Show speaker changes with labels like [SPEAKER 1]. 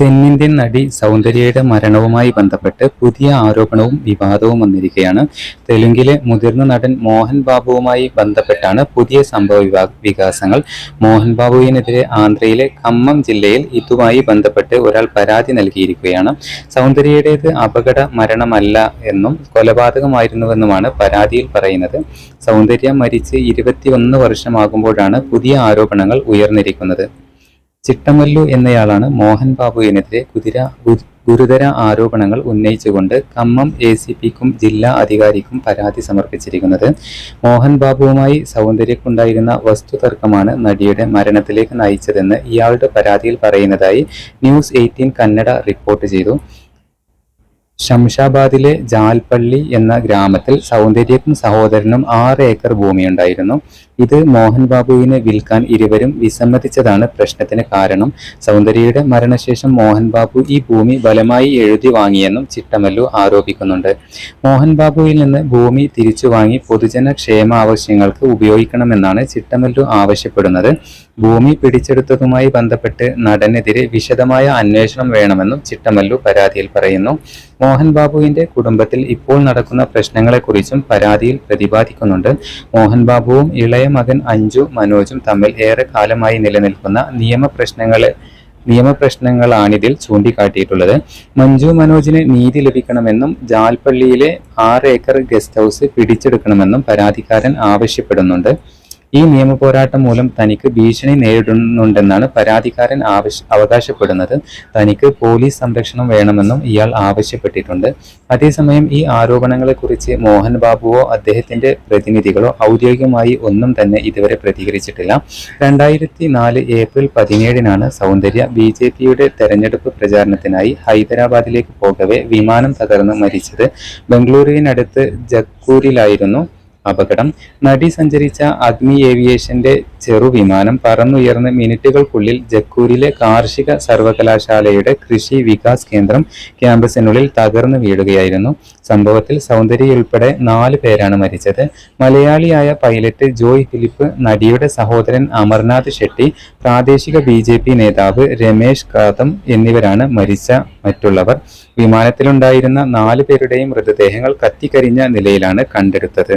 [SPEAKER 1] തെന്നിന്ത്യൻ നടി സൗന്ദര്യയുടെ മരണവുമായി ബന്ധപ്പെട്ട് പുതിയ ആരോപണവും വിവാദവും വന്നിരിക്കുകയാണ്. തെലുങ്കിലെ മുതിർന്ന നടൻ മോഹൻ ബാബുവുമായി ബന്ധപ്പെട്ടാണ് പുതിയ സംഭവ വികാസങ്ങൾ. മോഹൻ ബാബുവിനെതിരെ ആന്ധ്രയിലെ ഖമ്മം ജില്ലയിൽ ഇതുമായി ബന്ധപ്പെട്ട് ഒരാൾ പരാതി നൽകിയിരിക്കുകയാണ്. സൗന്ദര്യയുടേത് അപകട മരണമല്ല എന്നും കൊലപാതകമായിരുന്നുവെന്നുമാണ് പരാതിയിൽ പറയുന്നത്. സൗന്ദര്യ മരിച്ച് ഇരുപത്തിയൊന്ന് വർഷമാകുമ്പോഴാണ് പുതിയ ആരോപണങ്ങൾ ഉയർന്നിരിക്കുന്നത്. ചിട്ടമല്ലു എന്നയാളാണ് മോഹൻ ബാബുവിനെതിരെ കുതിര ഗുരുതര ആരോപണങ്ങൾ ഉന്നയിച്ചുകൊണ്ട് കമ്മം എ സി പിക്കും ജില്ലാ അധികാരിക്കും പരാതി സമർപ്പിച്ചിരിക്കുന്നത്. മോഹൻ ബാബുവുമായി സൗന്ദര്യക്കുണ്ടായിരുന്ന വസ്തുതർക്കമാണ് നടിയുടെ മരണത്തിലേക്ക് നയിച്ചതെന്ന് ഇയാളുടെ പരാതിയിൽ പറയുന്നതായി ന്യൂസ് എയ്റ്റീൻ കന്നഡ റിപ്പോർട്ട് ചെയ്തു. ശംഷാബാദിലെ ജാൽപള്ളി എന്ന ഗ്രാമത്തിൽ സൗന്ദര്യക്കും സഹോദരനും ആറ് ഏക്കർ ഭൂമിയുണ്ടായിരുന്നു. ഇത് മോഹൻ ബാബുവിനെ വിൽക്കാൻ ഇരുവരും വിസമ്മതിച്ചതാണ് പ്രശ്നത്തിന് കാരണം. സൗന്ദര്യയുടെ മരണശേഷം മോഹൻ ബാബു ഈ ഭൂമി ബലമായി എഴുതി വാങ്ങിയെന്നും ചിട്ടമല്ലു ആരോപിക്കുന്നുണ്ട്. മോഹൻ ബാബുവിൽ നിന്ന് ഭൂമി തിരിച്ചു വാങ്ങി പൊതുജന ക്ഷേമ ആവശ്യങ്ങൾക്ക് ഉപയോഗിക്കണമെന്നാണ് ചിട്ടമല്ലു ആവശ്യപ്പെടുന്നത്. ഭൂമി പിടിച്ചെടുത്തതുമായി ബന്ധപ്പെട്ട് നടനെതിരെ വിശദമായ അന്വേഷണം വേണമെന്നും ചിട്ടമല്ലു പരാതിയിൽ പറയുന്നു. മോഹൻ ബാബുവിന്റെ കുടുംബത്തിൽ ഇപ്പോൾ നടക്കുന്ന പ്രശ്നങ്ങളെക്കുറിച്ചും പരാതിയിൽ പ്രതിപാദിക്കുന്നുണ്ട്. മോഹൻ ബാബുവും ഇളയ മകൻ അഞ്ജു മനോജും തമ്മിൽ ഏറെ കാലമായി നിലനിൽക്കുന്ന നിയമപ്രശ്നങ്ങളെ നിയമപ്രശ്നങ്ങളാണിതിൽ ചൂണ്ടിക്കാട്ടിയിട്ടുള്ളത്. മഞ്ജു മനോജിന് നീതി ലഭിക്കണമെന്നും ജാൽപ്പള്ളിയിലെ ആറ് ഏക്കർ ഗസ്റ്റ് ഹൗസ് പിടിച്ചെടുക്കണമെന്നും പരാതിക്കാരൻ ആവശ്യപ്പെടുന്നുണ്ട്. ഈ നിയമ പോരാട്ടം മൂലം തനിക്ക് ഭീഷണി നേരിടുന്നുണ്ടെന്നാണ് പരാതിക്കാരൻ ആവശ്യ അവകാശപ്പെടുന്നത്. തനിക്ക് പോലീസ് സംരക്ഷണം വേണമെന്നും ഇയാൾ ആവശ്യപ്പെട്ടിട്ടുണ്ട്. അതേസമയം ഈ ആരോപണങ്ങളെക്കുറിച്ച് മോഹൻ ബാബുവോ അദ്ദേഹത്തിന്റെ പ്രതിനിധികളോ ഔദ്യോഗികമായി ഒന്നും തന്നെ ഇതുവരെ പ്രതികരിച്ചിട്ടില്ല. രണ്ടായിരത്തി നാല് ഏപ്രിൽ പതിനേഴിനാണ് സൗന്ദര്യ ബി ജെ പിയുടെ തെരഞ്ഞെടുപ്പ് പ്രചാരണത്തിനായി ഹൈദരാബാദിലേക്ക് പോകവെ വിമാനം തകർന്ന് മരിച്ചത്. ബംഗളൂരുവിനടുത്ത് ജക്കൂരിലായിരുന്നു. അപകടം. നടി സഞ്ചരിച്ച അഗ്നി ഏവിയേഷന്റെ ചെറുവിമാനം പറന്നുയർന്ന് മിനിറ്റുകൾക്കുള്ളിൽ ജക്കൂരിലെ കാർഷിക സർവകലാശാലയുടെ കൃഷി വികാസ് കേന്ദ്രം ക്യാമ്പസിനുള്ളിൽ തകർന്നു വീഴുകയായിരുന്നു. സംഭവത്തിൽ സൗന്ദര്യയുൾപ്പെടെ നാല് പേരാണ് മരിച്ചത്. മലയാളിയായ പൈലറ്റ് ജോയ് ഫിലിപ്പ് നടിയുടെ സഹോദരൻ അമർനാഥ് ഷെട്ടി പ്രാദേശിക ബി നേതാവ് രമേശ് കാതം എന്നിവരാണ് മരിച്ച മറ്റുള്ളവർ. വിമാനത്തിലുണ്ടായിരുന്ന നാല് പേരുടെയും മൃതദേഹങ്ങൾ കത്തിക്കരിഞ്ഞ നിലയിലാണ് കണ്ടെടുത്തത്.